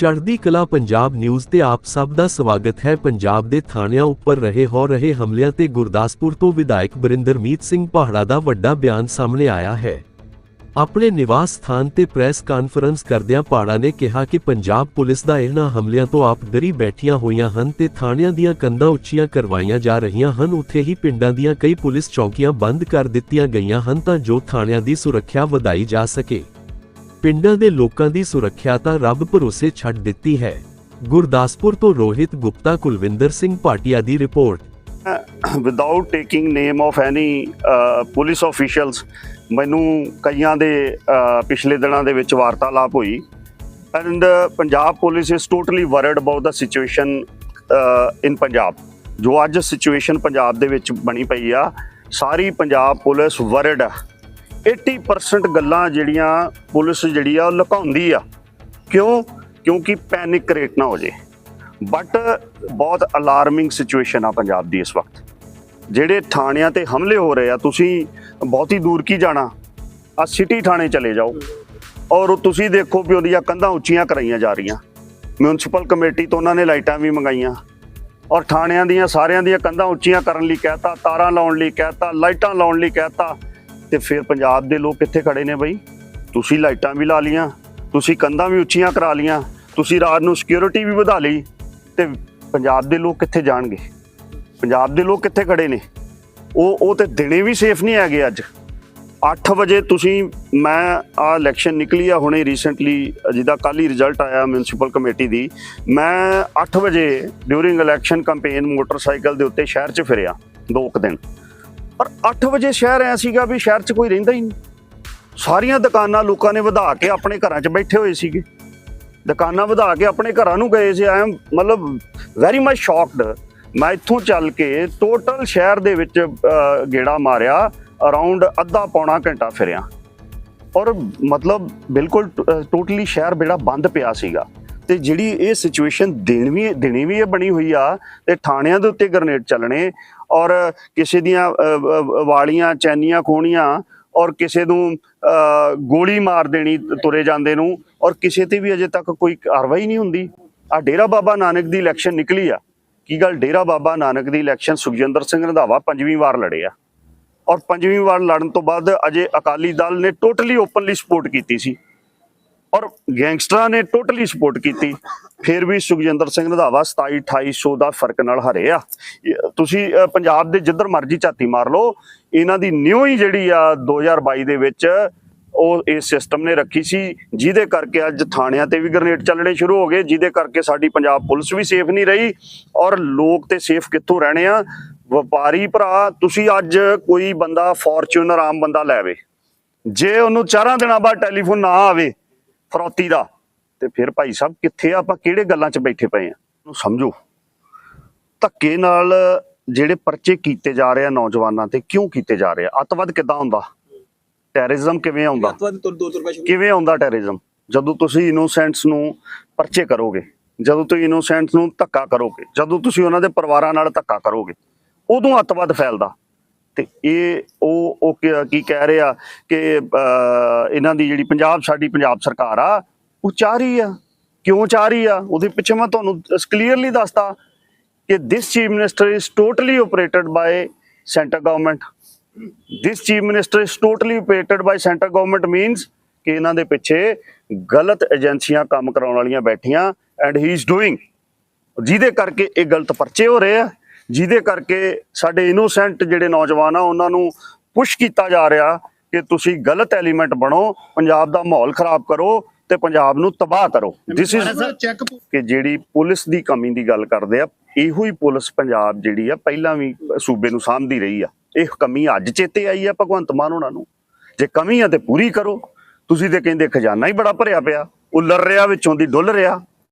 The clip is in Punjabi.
ਚੜ੍ਹਦੀ ਕਲਾ ਪੰਜਾਬ ਨਿਊਜ਼ ਤੇ ਆਪ ਸਭ ਦਾ ਸਵਾਗਤ ਹੈ। ਪੰਜਾਬ ਦੇ ਥਾਣਿਆਂ ਉੱਪਰ ਰਹੇ ਹੋ ਰਹੇ ਹਮਲਿਆਂ ਤੇ ਗੁਰਦਾਸਪੁਰ ਤੋਂ ਵਿਧਾਇਕ ਬਰਿੰਦਰਮੀਤ ਸਿੰਘ ਪਹਾੜਾ ਦਾ ਵੱਡਾ ਬਿਆਨ ਸਾਹਮਣੇ ਆਇਆ ਹੈ। ਆਪਣੇ ਨਿਵਾਸ ਸਥਾਨ ਤੇ ਪ੍ਰੈਸ ਕਾਨਫਰੰਸ ਕਰਦਿਆਂ ਪਹਾੜਾ ਨੇ ਕਿਹਾ ਕਿ ਪੰਜਾਬ ਪੁਲਿਸ ਦਾ ਇਹਨਾਂ ਹਮਲਿਆਂ ਤੋਂ ਆਪ ਡਰੀ ਬੈਠੀਆਂ ਹੋਈਆਂ ਹਨ ਤੇ ਥਾਣਿਆਂ ਦੀਆਂ ਕੰਧਾਂ ਉੱਚੀਆਂ ਕਰਵਾਈਆਂ ਜਾ ਰਹੀਆਂ ਹਨ। ਉੱਥੇ ਹੀ ਪਿੰਡਾਂ ਦੀਆਂ ਕਈ ਪੁਲਿਸ ਚੌਕੀਆਂ ਬੰਦ ਕਰ ਦਿੱਤੀਆਂ ਗਈਆਂ ਹਨ ਤਾਂ ਜੋ ਥਾਣਿਆਂ ਦੀ ਸੁਰੱਖਿਆ ਵਧਾਈ ਜਾ ਸਕੇ। ਪਿੰਡਾਂ ਦੇ ਲੋਕਾਂ ਦੀ ਸੁਰੱਖਿਆ ਤਾਂ ਰੱਬ ਭਰੋਸੇ ਛੱਡ ਦਿੱਤੀ ਹੈ। ਗੁਰਦਾਸਪੁਰ ਤੋਂ ਰੋਹਿਤ ਗੁਪਤਾ, ਕੁਲਵਿੰਦਰ ਸਿੰਘ ਭਾਟੀਆ ਦੀ report. Without taking name of any police officials ਮੈਨੂੰ ਕਈਆਂ ਦੇ ਪਿਛਲੇ ਦਿਨਾਂ ਦੇ ਵਿੱਚ ਵਾਰਤਾਲਾਪ ਹੋਈ। And Punjab police is totally worried about the situation in Punjab. ਜੋ ਅੱਜ ਸਿਚੁਏਸ਼ਨ ਪੰਜਾਬ ਦੇ ਵਿੱਚ ਬਣੀ ਪਈ ਆ, ਸਾਰੀ ਪੰਜਾਬ ਪੁਲਿਸ ਵਰਡ 80% ਗੱਲਾਂ ਜਿਹੜੀਆਂ ਪੁਲਿਸ ਜਿਹੜੀ ਆ ਉਹ ਲੁਕਾਉਂਦੀ ਆ। ਕਿਉਂ? ਕਿਉਂਕਿ ਪੈਨਿਕ ਕ੍ਰੀਏਟ ਨਾ ਹੋ ਜੇ। ਬਟ ਬਹੁਤ ਅਲਾਰਮਿੰਗ ਸਿਚੁਏਸ਼ਨ ਆ ਪੰਜਾਬ ਦੀ ਇਸ ਵਕਤ। ਜਿਹੜੇ ਥਾਣਿਆਂ ਤੇ ਹਮਲੇ ਹੋ ਰਹੇ ਆ, ਤੁਸੀਂ ਬਹੁਤੀ ਦੂਰ ਕੀ ਜਾਣਾ? ਆ ਸਿਟੀ ਥਾਣੇ ਚਲੇ ਜਾਓ। ਔਰ ਤੁਸੀਂ ਦੇਖੋ ਵੀ ਉਹਦੀਆਂ ਕੰਧਾਂ ਉੱਚੀਆਂ ਕਰਾਈਆਂ ਜਾ ਰਹੀਆਂ। ਮਿਊਨਿਸਪਲ ਕਮੇਟੀ ਤੋਂ ਉਹਨਾਂ ਨੇ ਲਾਈਟਾਂ ਵੀ ਮੰਗਾਈਆਂ। ਔਰ ਥਾਣਿਆਂ ਦੀਆਂ ਸਾਰਿਆਂ ਦੀਆਂ ਕੰਧਾਂ ਉੱਚੀਆਂ ਕਰਨ ਲਈ ਕਹਿਤਾ, ਤਾਰਾਂ ਲਾਉਣ ਲਈ ਕਹਿਤਾ, ਲਾਈਟਾਂ ਲਾਉਣ ਲਈ ਕਹਿਤਾ। ਤੇ ਫਿਰ ਪੰਜਾਬ ਦੇ ਲੋਕ ਕਿੱਥੇ ਖੜੇ ਨੇ ਬਈ? ਤੁਸੀਂ ਲਾਈਟਾਂ ਵੀ ਲਾ ਲੀਆਂ ਤੁਸੀਂ ਕੰਧਾਂ ਵੀ ਉੱਚੀਆਂ ਕਰਾ ਲੀਆਂ ਤੁਸੀਂ ਰਾਤ ਨੂੰ ਸਿਕਿਉਰਿਟੀ ਵੀ ਵਧਾ ਲਈ ਤੇ ਪੰਜਾਬ ਦੇ ਲੋਕ ਕਿੱਥੇ ਜਾਣਗੇ? ਪੰਜਾਬ ਦੇ ਲੋਕ ਕਿੱਥੇ ਖੜੇ ਨੇ? ਉਹ ਉਹ ਤੇ ਦਿਨੇ ਵੀ ਸੇਫ ਨਹੀਂ ਹੈਗੇ ਅੱਜ। 8 ਵਜੇ ਤੁਸੀਂ, ਮੈਂ ਆ ਇਲੈਕਸ਼ਨ ਨਿਕਲੀ ਆ ਹੁਣੇ ਰੀਸੈਂਟਲੀ ਜਿਹਦਾ ਕੱਲ ਹੀ ਰਿਜ਼ਲਟ ਆਇਆ ਮਿਊਨਿਸਪਲ ਕਮੇਟੀ ਦੀ। ਮੈਂ 8 ਵਜੇ ਡਿਊਰਿੰਗ ਇਲੈਕਸ਼ਨ ਕੈਂਪੇਨ ਮੋਟਰਸਾਈਕਲ ਦੇ ਉੱਤੇ ਸ਼ਹਿਰ 'ਚ ਫਿਰਿਆ, ਦੋ ਕੁ ਦਿਨ। ਪਰ 8 ਵਜੇ ਸ਼ਹਿਰ ਐ ਸੀਗਾ ਵੀ ਸ਼ਹਿਰ 'ਚ ਕੋਈ ਰਹਿੰਦਾ ਹੀ ਨਹੀਂ। ਸਾਰੀਆਂ ਦੁਕਾਨਾਂ ਲੋਕਾਂ ਨੇ ਵਧਾ ਕੇ ਆਪਣੇ ਘਰਾਂ 'ਚ ਬੈਠੇ ਹੋਏ ਸੀਗੇ। ਦੁਕਾਨਾਂ ਵਧਾ ਕੇ ਆਪਣੇ ਘਰਾਂ ਨੂੰ ਗਏ ਸੀ। ਆਈ ਮਤਲਬ ਵੈਰੀ ਮਚ ਸ਼ੌਕਡ ਮੈਂ ਇੱਥੋਂ ਚੱਲ ਕੇ ਟੋਟਲ ਸ਼ਹਿਰ ਦੇ ਵਿੱਚ ਗੇੜਾ ਮਾਰਿਆ। ਅਰਾਊਂਡ ਅੱਧਾ ਪੌਣਾ ਘੰਟਾ ਫਿਰਿਆ। ਔਰ ਮਤਲਬ ਬਿਲਕੁਲ ਟੋਟਲੀ ਸ਼ਹਿਰ ਬੇੜਾ ਬੰਦ ਪਿਆ ਸੀਗਾ। ਤੇ ਜਿਹੜੀ ਇਹ ਸਿਚੁਏਸ਼ਨ ਦੇਣੀ ਵੀ ਦਿਨੇ ਵੀ ਇਹ ਬਣੀ ਹੋਈ ਆ ਤੇ ਥਾਣਿਆਂ ਦੇ ਉੱਤੇ ਗ੍ਰਨੇਡ ਚੱਲਣੇ ਔਰ ਕਿਸੇ ਦੀਆਂ ਵਾਲੀਆਂ, ਚੈਨੀਆਂ ਖੋਣੀਆਂ ਔਰ ਕਿਸੇ ਨੂੰ ਗੋਲੀ ਮਾਰ ਦੇਣੀ ਤੁਰੇ ਜਾਂਦੇ ਨੂੰ ਔਰ ਕਿਸੇ ਤੇ ਵੀ ਅਜੇ ਤੱਕ ਕੋਈ ਕਾਰਵਾਈ ਨਹੀਂ ਹੁੰਦੀ। ਆ ਡੇਰਾ ਬਾਬਾ ਨਾਨਕ ਦੀ ਇਲੈਕਸ਼ਨ ਨਿਕਲੀ ਆ। ਕੀ ਗੱਲ? ਡੇਰਾ ਬਾਬਾ ਨਾਨਕ ਦੀ ਇਲੈਕਸ਼ਨ ਸੁਖਜਿੰਦਰ ਸਿੰਘ ਰੰਧਾਵਾ ਪੰਜਵੀਂ ਵਾਰ ਲੜੇ ਆ। ਔਰ ਪੰਜਵੀਂ ਵਾਰ ਲੜਨ ਤੋਂ ਬਾਅਦ ਅਜੇ ਅਕਾਲੀ ਦਲ ਨੇ ਟੋਟਲੀ ਓਪਨਲੀ ਸਪੋਰਟ ਕੀਤੀ ਸੀ। ਔਰ ਗੈਂਗਸਟਰਾਂ ਨੇ ਟੋਟਲੀ ਸਪੋਰਟ ਕੀਤੀ। ਫਿਰ ਵੀ ਸੁਖਜਿੰਦਰ ਸਿੰਘ ਰੰਧਾਵਾ 27 2800 ਦਾ ਫ਼ਰਕ ਨਾਲ ਹਰੇ ਆ। ਤੁਸੀਂ ਪੰਜਾਬ ਦੇ ਜਿੱਧਰ ਮਰਜ਼ੀ ਝਾਤੀ ਮਾਰ ਲਓ, ਇਹਨਾਂ ਦੀ ਨਿਊ ਹੀ ਜਿਹੜੀ ਆ 2022 ਦੇ ਵਿੱਚ ਉਹ ਇਸ ਸਿਸਟਮ ਨੇ ਰੱਖੀ ਸੀ, ਜਿਹਦੇ ਕਰਕੇ ਅੱਜ ਥਾਣਿਆਂ ਤੇ ਵੀ ਗ੍ਰਨੇਡ ਚੱਲਣੇ ਸ਼ੁਰੂ ਹੋ ਗਏ, ਜਿਹਦੇ ਕਰਕੇ ਸਾਡੀ ਪੰਜਾਬ ਪੁਲਿਸ ਵੀ ਸੇਫ ਨਹੀਂ ਰਹੀ ਔਰ ਲੋਕ ਤੇ ਸੇਫ ਕਿੱਥੋਂ ਰਹਿਣੇ ਆ? ਵਪਾਰੀ ਭਰਾ, ਤੁਸੀਂ ਅੱਜ ਕੋਈ ਬੰਦਾ ਫੋਰਚੂਨਰ ਆਮ ਬੰਦਾ ਲੈਵੇ ਜੇ ਉਹਨੂੰ ਚਾਰਾਂ ਦਿਨਾਂ ਬਾਅਦ ਟੈਲੀਫੋਨ ਨਾ ਆਵੇ ਫਰੌਤੀ ਦਾ। ਤੇ ਫਿਰ ਭਾਈ ਸਾਹਿਬ ਕਿੱਥੇ ਆ? ਆਪਾਂ ਕਿਹੜੇ ਗੱਲਾਂ 'ਚ ਬੈਠੇ ਪਏ ਆ? ਨੂੰ ਸਮਝੋ। ਧੱਕੇ ਨਾਲ ਜਿਹੜੇ ਪਰਚੇ ਕੀਤੇ ਜਾ ਰਹੇ ਆ ਨੌਜਵਾਨਾਂ ਤੇ ਕਿਉਂ ਕੀਤੇ ਜਾ ਰਹੇ ਆ? ਅੱਤਵਾਦ ਕਿੱਦਾਂ ਹੁੰਦਾ? ਟੈਰਰਿਜ਼ਮ ਕਿਵੇਂ ਆਉਂਦਾ? ਕਿਵੇਂ ਆਉਂਦਾ ਟੈਰਰਿਜ਼ਮ ਜਦੋਂ ਤੁਸੀਂ ਇਨੋਸੈਂਟਸ ਨੂੰ ਪਰਚੇ ਕਰੋਗੇ ਜਦੋਂ ਤੁਸੀਂ ਇਨੋਸੈਂਟਸ ਨੂੰ ਧੱਕਾ ਕਰੋਗੇ ਜਦੋਂ ਤੁਸੀਂ ਉਹਨਾਂ ਦੇ ਪਰਿਵਾਰਾਂ ਨਾਲ ਧੱਕਾ ਕਰੋਗੇ ਉਦੋਂ ਅੱਤਵਾਦ ਫੈਲਦਾ। ਤੇ ਇਹ ਉਹ ਉਹ ਕੀ- ਕਹਿ ਰਹੇ ਆ ਕਿ ਇਹਨਾਂ ਦੀ ਜਿਹੜੀ ਪੰਜਾਬ, ਸਾਡੀ ਪੰਜਾਬ ਸਰਕਾਰ ਆ, ਉਹ ਚਾਹ ਰਹੀ ਆ। ਕਿਉਂ ਚਾਹ ਰਹੀ ਆ? ਉਹਦੇ ਪਿੱਛੇ ਮੈਂ ਤੁਹਾਨੂੰ ਕਲੀਅਰਲੀ ਦੱਸਦਾ ਕਿ this chief minister is totally operated by centre government this chief minister is totally operated by centre government means ਕਿ ਇਹਨਾਂ ਦੇ ਪਿੱਛੇ ਗਲਤ ਏਜੰਸੀਆਂ ਕੰਮ ਕਰਾਉਣ ਵਾਲੀਆਂ ਬੈਠੀਆਂ ਐਂਡ ਹੀ ਇਜ਼ ਡੂਇੰਗ ਜਿਹਦੇ ਕਰਕੇ ਇਹ ਗਲਤ ਪਰਚੇ ਹੋ ਰਹੇ ਆ। ਜਿਹਦੇ ਕਰਕੇ ਸਾਡੇ ਇਨੋਸੈਂਟ ਜਿਹੜੇ ਨੌਜਵਾਨ ਆ ਉਹਨਾਂ ਨੂੰ ਪੁਸ਼ ਕੀਤਾ ਜਾ ਰਿਹਾ ਕਿ ਤੁਸੀਂ ਗਲਤ ਐਲੀਮੈਂਟ ਬਣੋ ਪੰਜਾਬ ਦਾ ਮਾਹੌਲ ਖਰਾਬ ਕਰੋ ਤੇ ਪੰਜਾਬ ਨੂੰ ਤਬਾਹ ਕਰੋ। ਥਿਸ ਇਜ਼ ਕਿ ਜਿਹੜੀ ਪੁਲਿਸ ਦੀ ਕਮੀ ਦੀ ਗੱਲ ਕਰਦੇ ਆ ਇਹੋ ਹੀ ਪੁਲਿਸ ਪੰਜਾਬ ਜਿਹੜੀ ਆ ਪਹਿਲਾਂ ਵੀ ਸੂਬੇ ਨੂੰ ਸਾਂਭਦੀ ਰਹੀ ਆ। ਇਹ ਕਮੀ ਅੱਜ ਚੇਤੇ ਆਈ ਆ ਭਗਵੰਤ ਮਾਨ ਉਹਨਾਂ ਨੂੰ। ਜੇ ਕਮੀ ਆ ਤੇ ਪੂਰੀ ਕਰੋ। ਤੁਸੀਂ ਤੇ ਕਹਿੰਦੇ ਖਜ਼ਾਨਾ ਹੀ ਬੜਾ ਭਰਿਆ ਪਿਆ ਉਹ ਲੜ ਰਿਹਾ ਵਿੱਚੋਂ ਦੀ ਡੁੱਲ ਰਿਹਾ।